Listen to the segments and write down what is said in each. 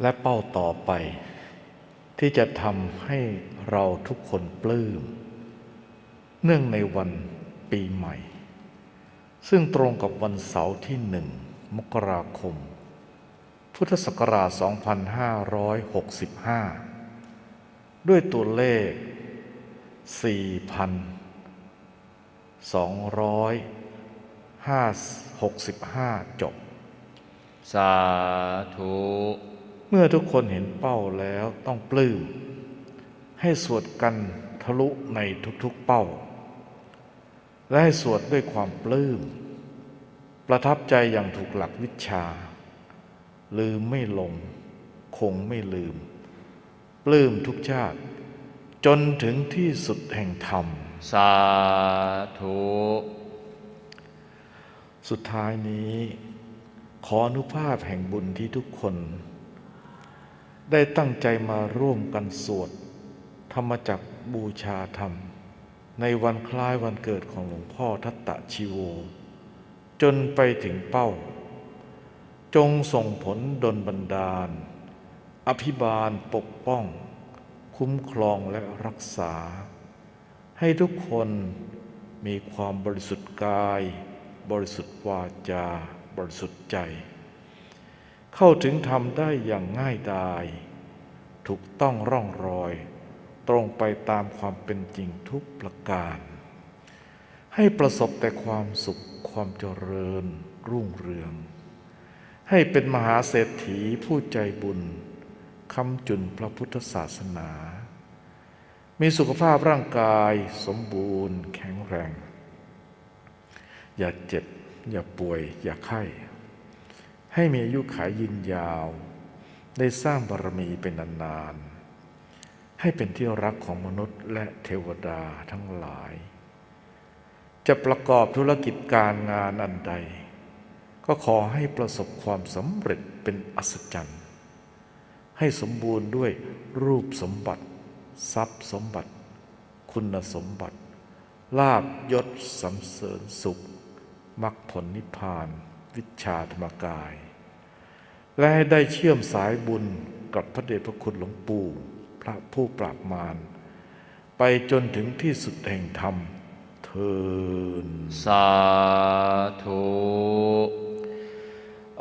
และเป้าต่อไป ที่จะทำให้เราทุกคนปลื้ม เนื่องในวันปีใหม่ ซึ่งตรงกับวันเสาร์ที่หนึ่งมกราคม พุทธศักราช 2565 ด้วยตัวเลข 4,265 จบ สาธุ เมื่อทุกคนเห็นเป้าแล้วต้องปลื้ม ให้สวดกันทะลุในทุกๆเป้า และให้สวดด้วยความปลื้ม ประทับใจอย่างถูกหลักวิชา ลืมไม่ลง คงไม่ลืม ปลื้มทุกชาติ จนถึงที่สุดแห่งธรรม สาธุ สุดท้ายนี้ ขออนุภาพแห่งบุญที่ทุกคน ได้ตั้งใจมาร่วมกันสวด ธรรมจักบูชาธรรม ในวันคล้ายวันเกิดของหลวงพ่อทัตตะชีโว จนไปถึงเป้า จงส่งผลดลบันดาล อภิบาลปกป้อง คุ้มครองและรักษา ให้ทุกคนมีความบริสุทธิ์กาย บริสุทธิ์วาจา บริสุทธิ์ใจ เข้าถึงธรรมได้อย่างง่ายดาย ถูกต้องร่องรอย ตรงไปตามความเป็นจริงทุกประการ ให้ประสบแต่ความสุขความเจริญ รุ่งเรือง ให้เป็นมหาเศรษฐีผู้ใจบุญคำจุนพระพุทธศาสนา มีสุขภาพร่างกายสมบูรณ์ แข็งแรง อย่าเจ็บ อย่าป่วย อย่าไข้ ให้มีอายุขายยืนยาว ได้สร้างบารมีเป็นนานๆ ให้เป็นที่รักของมนุษย์และเทวดาทั้งหลาย จะประกอบธุรกิจการงานอันใด ก็ขอให้ประสบความสำเร็จเป็นอัศจรรย์ ให้สมบูรณ์ด้วยรูปสมบัติ ทรัพย์สมบัติ คุณสมบัติ ลาบยศสำเสริญสุขมรรคผลนิพพาน วิชาธรรมกาย และให้ได้เชื่อมสายบุญกับพระเดชพระคุณหลวงปู่ พระผู้ปราบมาร ไปจนถึงที่สุดแห่งธรรมเทินสาธุ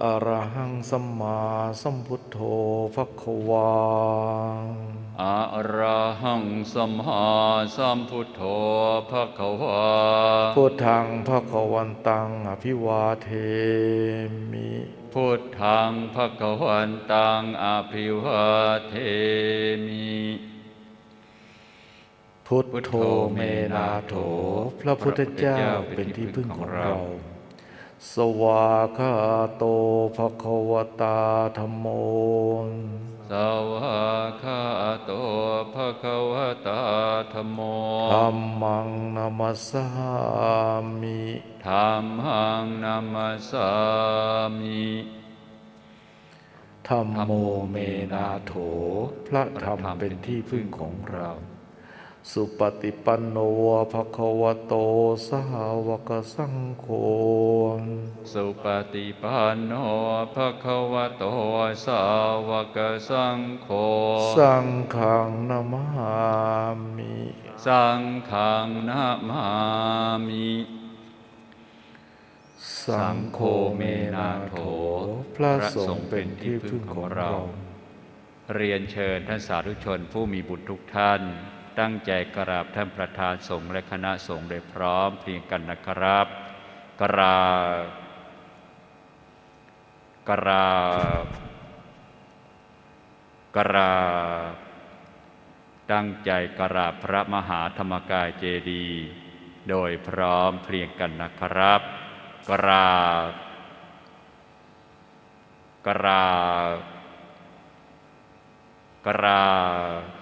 อรหังสัมมาสัมพุทโธภควาอะระหังสัมมาสัมพุทโธภะคะวาพุทธังภควันตังอภิวาเทมิ พุทธังภะกวันตังอภิวาเทมิพุทโธเมนาโถ พระพุทธเจ้าเป็นที่พึ่งของเรา สวากขาโตภควตาธรรมโมสวากขาโตภะคะวตาธัมโมธรรมังนามัสสามิธัมมังนัมสสามิธรรมโมเมนาโถ พระธรรมเป็นที่พึ่งของเรา สุปฏิปันโนภควโตสาวกสังโฆ สุปฏิปันโนภะคะวะโตสาวกสังโฆ สังฆังนามามิ สังฆังนามามิ สังโฆเมนาโถ พระสงฆ์เป็นที่พึ่งของเรา เรียนเชิญท่านสาธุชนผู้มีบุญทุกท่าน ตั้งใจกราบท่านประธานสงฆ์และคณะสงฆ์โดยพร้อมเพรียงกันนะครับ กราบกราบกราบตั้งใจกราบพระมหาธรรมกายเจดีย์โดยพร้อมเพรียงกันนะครับ กราบกราบกราบ